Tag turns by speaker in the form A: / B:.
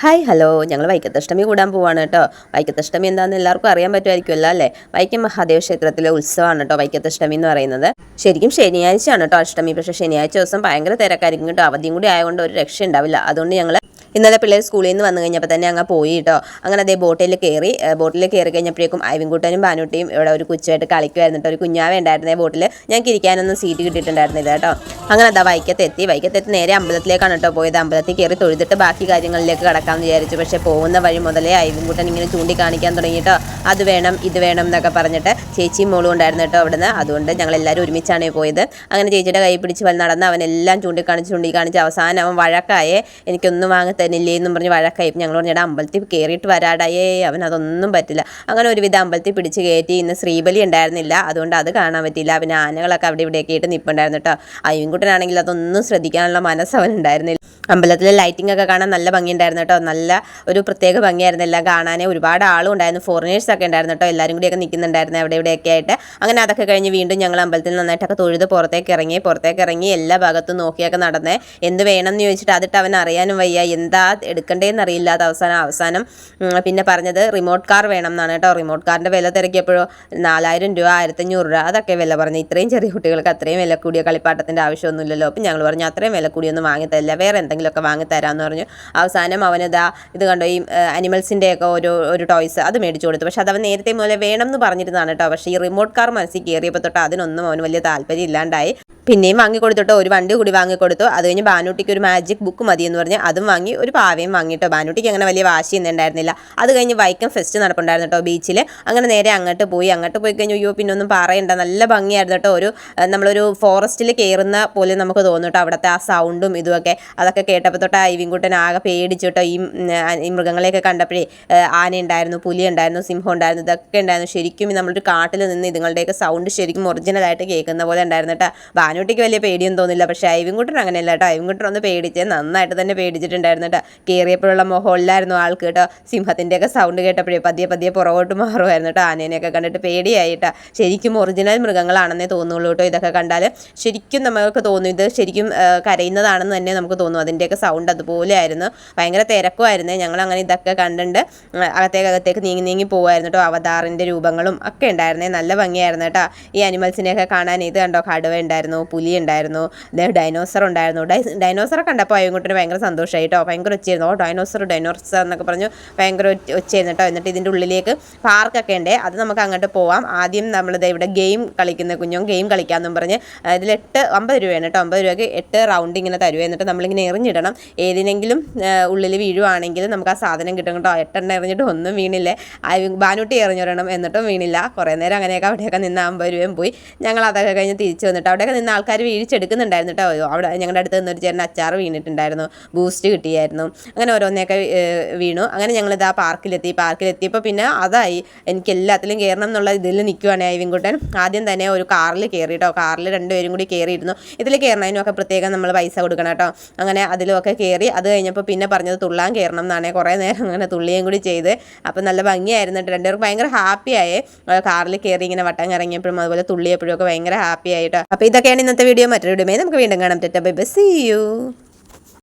A: Hi hello. ഞങ്ങൾ വൈക്കത്തഷ്ടമി കൂടാൻ പോവാണ് കേട്ടോ. വൈക്കത്തഷ്ടമി എന്താണെന്ന് എല്ലാവർക്കും അറിയാൻ പറ്റുമായിരിക്കുമല്ലോ അല്ലേ? വൈക്കം മഹാദേവ ക്ഷേത്രത്തിലെ ഉത്സവമാണ് കേട്ടോ വൈക്കത്തഷ്ടമി എന്ന് പറയുന്നത്. ശരിക്കും ശനിയാഴ്ചയാണ് കേട്ടോ അഷ്ടമി. പക്ഷേ ശനിയാഴ്ച ദിവസം ഭയങ്കര തിരക്കായിരിക്കും കേട്ടോ. അവധിയും കൂടി ആയതുകൊണ്ട് ഒരു രക്ഷ ഉണ്ടാവില്ല അതുകൊണ്ട് ഞങ്ങൾ ഇന്നലെ പിള്ളേർ സ്കൂളിൽ നിന്ന് വന്നു കഴിഞ്ഞപ്പോൾ തന്നെ അങ്ങ് പോയി കേട്ടോ. അങ്ങനെ അതേ ബോട്ടിൽ കയറി ബോട്ടിൽ കയറി കഴിഞ്ഞപ്പോഴേക്കും അയവിൻകുട്ടനും ബാനുട്ടിയും ഇവിടെ ഒരു കുച്ചുമായിട്ട് കളിക്കുമായിരുന്നു ഒരു കുഞ്ഞാവ ഉണ്ടായിരുന്നേ ബോട്ടിൽ. ഞങ്ങൾക്ക് ഇരിക്കാനൊന്നും സീറ്റ് കിട്ടിയിട്ടുണ്ടായിരുന്നില്ല കേട്ടോ. അങ്ങനെ അതാ വൈക്കത്തെത്തി. വൈക്കത്തെത്തി നേരെ അമ്പലത്തിലേക്കാണ് കേട്ടോ പോയത്. അമ്പലത്തിൽ കയറി തൊഴുതിട്ട് ബാക്കി കാര്യങ്ങളിലേക്ക് കടക്കാമെന്ന് വിചാരിച്ചു. പക്ഷേ പോകുന്ന വഴി മുതലേ അയവിൻകുട്ടൻ ഇങ്ങനെ ചൂണ്ടിക്കാണിക്കാൻ തുടങ്ങിയിട്ടോ അത് വേണം ഇത് വേണം എന്നൊക്കെ പറഞ്ഞിട്ട് ചേച്ചിയും മോളും ഉണ്ടായിരുന്നു കേട്ടോ അവിടുന്ന്. അതുകൊണ്ട് ഞങ്ങളെല്ലാവരും ഒരുമിച്ചാണ് പോയത്. അങ്ങനെ ചേച്ചിയുടെ കൈ പിടിച്ച് വന്ന് നടന്ന് അവനെല്ലാം ചൂണ്ടിക്കാണിച്ച് ചൂണ്ടിക്കാണിച്ച് അവസാനം അവൻ വഴക്കായേ എനിക്കൊന്നും വാങ്ങി തന്നില്ലേ എന്നും പറഞ്ഞ് വഴക്കായി. ഞങ്ങൾ പറഞ്ഞാൽ അമ്പലത്തിൽ കയറിയിട്ട് വരാടായേ അവൻ അതൊന്നും പറ്റില്ല. അങ്ങനെ ഒരുവിധം അമ്പലത്തിൽ പിടിച്ച് കയറ്റി ഇന്ന് ശ്രീബലി ഉണ്ടായിരുന്നില്ല. അതുകൊണ്ട് അത് കാണാൻ പറ്റില്ല പിന്നെ ആനകളൊക്കെ അവിടെ ഇവിടെയൊക്കെ ആയിട്ട് നിൽപ്പുണ്ടായിരുന്നു കേട്ടോ. അയ്യൻകുട്ടനാണെങ്കിൽ അതൊന്നും ശ്രദ്ധിക്കാനുള്ള മനസ്സ് അവൻ ഉണ്ടായിരുന്നില്ല അമ്പലത്തിലെ ലൈറ്റിംഗ് ഒക്കെ കാണാൻ നല്ല ഭംഗിയുണ്ടായിരുന്നു കേട്ടോ. നല്ല ഒരു പ്രത്യേക ഭംഗിയായിരുന്നു. എല്ലാം കാണാൻ ഒരുപാട് ആളും ഉണ്ടായിരുന്നു. ഫോറിനേഴ്സ് ഒക്കെ ഉണ്ടായിരുന്നു കേട്ടോ. എല്ലാവരും കൂടിയൊക്കെ നിൽക്കുന്നുണ്ടായിരുന്നു അവിടെ ഇവിടെയൊക്കെ ആയിട്ട്. അങ്ങനെ അതൊക്കെ കഴിഞ്ഞ് വീണ്ടും ഞങ്ങൾ അമ്പലത്തിൽ നന്നായിട്ടൊക്കെ തൊഴുത് പുറത്തേക്ക് ഇറങ്ങി പുറത്തേക്ക് ഇറങ്ങി എല്ലാ ഭാഗത്തും നോക്കിയൊക്കെ നടന്നേ. എന്ത് വേണമെന്ന് ചോദിച്ചിട്ട് അതിട്ട് അവൻ അറിയാനും വയ്യ. എന്താ എടുക്കണ്ടേന്ന് അറിയില്ല. അത് അവസാനം അവസാനം പിന്നെ പറഞ്ഞത് റിമോട്ട് കാർ വേണം എന്നാണ് കേട്ടോ റിമോട്ട് കാറിന്റെ വില തിരക്കിയപ്പോഴോ നാലായിരം രൂപ ആയിരത്തഞ്ഞൂറ് രൂപ അതൊക്കെ വില പറഞ്ഞു. ഇത്രയും ചെറിയ കുട്ടികൾക്ക് അത്രയും വില കൂടിയ കളിപ്പാട്ടത്തിന്റെ ആവശ്യമൊന്നുമില്ലല്ലോ. അപ്പം ഞങ്ങൾ പറഞ്ഞു അത്രയും വില കൂടിയൊന്നും വാങ്ങിത്തരില്ല വേറെ എന്തെങ്കിലുമൊക്കെ വാങ്ങിത്തരാമെന്ന് പറഞ്ഞു. അവസാനം അവനിതാ ഇത് കണ്ടോ ഈ അനിമൽസിന്റെയൊക്കെ ഒരു ഒരു ടോയ്സ് അത് മേടിച്ചു കൊടുത്തു. പക്ഷെ അതവൻ നേരത്തെ മുതലേ വേണം എന്ന് പറഞ്ഞിരുന്നതാണ് കേട്ടോ. പക്ഷേ ഈ റിമോട്ട് കാർ മനസ്സിൽ കയറിയപ്പോൾ തൊട്ട് അതിനൊന്നും അവന് വലിയ താല്പര്യം ഇല്ലാണ്ടായി. പിന്നെയും വാങ്ങിക്കൊടുത്തിട്ടോ ഒരു വണ്ടി കൂടി വാങ്ങിക്കൊടുത്തു. അത് കഴിഞ്ഞ് ബാനൂട്ടിക്ക് ഒരു മാജിക് ബുക്ക് മതി എന്ന് പറഞ്ഞ് അതും വാങ്ങി ഒരു പാവയും വാങ്ങിയിട്ടോ ബാനൂട്ടിക്ക് അങ്ങനെ വലിയ വാശിയൊന്നും ഉണ്ടായിരുന്നില്ല. അത് കഴിഞ്ഞ് വൈക്കം ഫെസ്റ്റ് നടപ്പുണ്ടായിരുന്നു കേട്ടോ ബീച്ചിൽ അങ്ങനെ നേരെ അങ്ങോട്ട് പോയി. അങ്ങോട്ട് പോയി കഴിഞ്ഞ് അയ്യോ പിന്നെ ഒന്നും പറയണ്ട. നല്ല ഭംഗിയായിരുന്നു കേട്ടോ. ഒരു നമ്മളൊരു ഫോറസ്റ്റിൽ കയറുന്ന പോലെ നമുക്ക് തോന്നും കേട്ടോ അവിടുത്തെ ആ സൗണ്ടും ഇതുമൊക്കെ അതൊക്കെ കേട്ടപ്പോൾ തൊട്ട് ഐവിൻകുട്ടൻ ആകെ പേടിച്ചിട്ടോ ഈ ഈ മൃഗങ്ങളെയൊക്കെ കണ്ടപ്പോഴേ ആന ഉണ്ടായിരുന്നു പുലി ഉണ്ടായിരുന്നു സിംഹം ഉണ്ടായിരുന്നു ഇതൊക്കെ ഉണ്ടായിരുന്നു. ശരിക്കും നമ്മളൊരു കാട്ടിൽ നിന്ന് ഇതുങ്ങളുടെയൊക്കെ സൗണ്ട് ശരിക്കും ഒറിജിനലായിട്ട് കേൾക്കുന്ന പോലെ ഉണ്ടായിരുന്നു കേട്ടോ ആനൂട്ടിക്ക് വലിയ പേടിയൊന്നും തോന്നില്ല പക്ഷേ ഐവിൻകുട്ടൻ അങ്ങനെയല്ല കേട്ടോ ഐവിൻകുട്ടൻ ഒന്ന് പേടിച്ച് നന്നായിട്ട് തന്നെ പേടിച്ചിട്ടുണ്ടായിരുന്നു കേട്ടോ കയറിയപ്പോഴുള്ള മൊഹോളിലായിരുന്നു ആൾക്ക് കേട്ടോ സിംഹത്തിന്റെയൊക്കെ സൗണ്ട് കേട്ടപ്പോഴേ പതിയെ പതിയെ പുറകോട്ട് മാറുമായിരുന്നു കേട്ടോ ആനേനെയൊക്കെ കണ്ടിട്ട് പേടിയായി കേട്ടോ ശരിക്കും ഒറിജിനൽ മൃഗങ്ങളാണെന്നേ തോന്നുള്ളൂ കേട്ടോ ഇതൊക്കെ കണ്ടാൽ ശരിക്കും നമുക്ക് തോന്നും ഇത് ശരിക്കും കരയുന്നതാണെന്ന് തന്നെ നമുക്ക് തോന്നും. അതിന്റെയൊക്കെ സൗണ്ട് അതുപോലെ ആയിരുന്നു ഭയങ്കര തിരക്കുമായിരുന്നു. ഞങ്ങൾ അങ്ങനെ ഇതൊക്കെ കണ്ടിട്ട് അകത്തേക്ക് അകത്തേക്ക് നീങ്ങി നീങ്ങി പോകുമായിരുന്നു കേട്ടോ അവതാറിന്റെ രൂപങ്ങളും ഒക്കെ ഉണ്ടായിരുന്നേ. നല്ല ഭംഗിയായിരുന്നു കേട്ടോ ഈ അനിമൽസിനെയൊക്കെ കാണാൻ ഇത് കണ്ടോ? കടുവ ഉണ്ടായിരുന്നു പുലി ഉണ്ടായിരുന്നു ഡൈനോസർ ഉണ്ടായിരുന്നു. ഡൈനോസറെ കണ്ടപ്പോൾ അയ്യൻകുട്ടിന് ഭയങ്കര സന്തോഷമായി കേട്ടോ ഭയങ്കര ഒച്ചയായിരുന്നു. ഓ ഡൈനോസർ ഡൈനോസർ എന്നൊക്കെ പറഞ്ഞു ഭയങ്കര ഒച്ചയായിരുന്നു കേട്ടോ എന്നിട്ട് ഇതിന്റെ ഉള്ളിലേക്ക് പാർക്കൊക്കെ ഉണ്ട് അത് നമുക്ക് അങ്ങോട്ട് പോവാം. ആദ്യം നമ്മളിത് ഇവിടെ ഗെയിം കളിക്കുന്ന കുഞ്ഞും ഗെയിം കളിക്കാമെന്നും പറഞ്ഞ് ഇതിൽ എട്ട് അമ്പത് രൂപയാണ് കേട്ടോ അമ്പത് രൂപയ്ക്ക് എട്ട് റൗണ്ട് ഇങ്ങനെ തരുവേ. എന്നിട്ട് നമ്മളിങ്ങനെ എറിഞ്ഞിടണം. ഏതിനെങ്കിലും ഉള്ളിൽ വീഴുവാണെങ്കിൽ നമുക്ക് ആ സാധനം കിട്ടും കേട്ടോ. എട്ടെണ്ണ എറിഞ്ഞിട്ട് ഒന്നും വീണില്ലേ. ബാനൂട്ടി എറിഞ്ഞിടണം എന്നിട്ടും വീണില്ല. കുറേ നേരം അങ്ങനെയൊക്കെ അവിടെയൊക്കെ നിന്ന് അമ്പത് പോയി. ഞങ്ങൾ അതൊക്കെ കഴിഞ്ഞ് തിരിച്ചു വന്നിട്ട് അവിടെയൊക്കെ നിന്ന് ആൾക്കാർ വീഴിച്ചെടുക്കുന്നുണ്ടായിരുന്നു കേട്ടോ. അവിടെ ഞങ്ങളുടെ അടുത്ത് നിന്നൊരു ചേട്ടൻ അച്ചാർ വീണിട്ടുണ്ടായിരുന്നു. ബൂസ്റ്റ് കിട്ടിയായിരുന്നു. അങ്ങനെ ഓരോന്നൊക്കെ വീണു. അങ്ങനെ ഞങ്ങളിത് ആ പാർക്കിലെത്തി. പാർക്കിലെത്തിയപ്പോൾ പിന്നെ അതായി. എനിക്ക് എല്ലാത്തിലും കയറണം എന്നുള്ള ഇതിൽ നിൽക്കുവാണ് ഐവിൻകുട്ടൻ ആദ്യം തന്നെ ഒരു കാറിൽ കയറി കേട്ടോ. കാറിൽ രണ്ടുപേരും കൂടി കയറിയിരുന്നു ഇതിൽ കയറണതിനൊക്കെ പ്രത്യേകം നമ്മൾ പൈസ കൊടുക്കണം കേട്ടോ. അങ്ങനെ അതിലൊക്കെ കയറി അത് കഴിഞ്ഞപ്പോൾ പിന്നെ പറഞ്ഞത് തുള്ളാൻ കയറണം എന്നാണ് കുറേ നേരം അങ്ങനെ തുള്ളിയും കൂടി ചെയ്ത്. അപ്പം നല്ല ഭംഗിയായിരുന്നു രണ്ടുപേർക്ക് ഭയങ്കര ആയേ. കാറിൽ കയറി ഇങ്ങനെ വട്ടം കറങ്ങിയപ്പോഴും അതുപോലെ തുള്ളിയപ്പോഴും ഒക്കെ ഭയങ്കര ഹാപ്പി ആയിട്ടോ. അപ്പോൾ ഇതൊക്കെയാണ് ഇന്നത്തെ വീഡിയോ മറ്റൊരു വീഡിയോ നമുക്ക് വീണ്ടും കാണാം. ടെറ്റ ബൈ ബസ് യു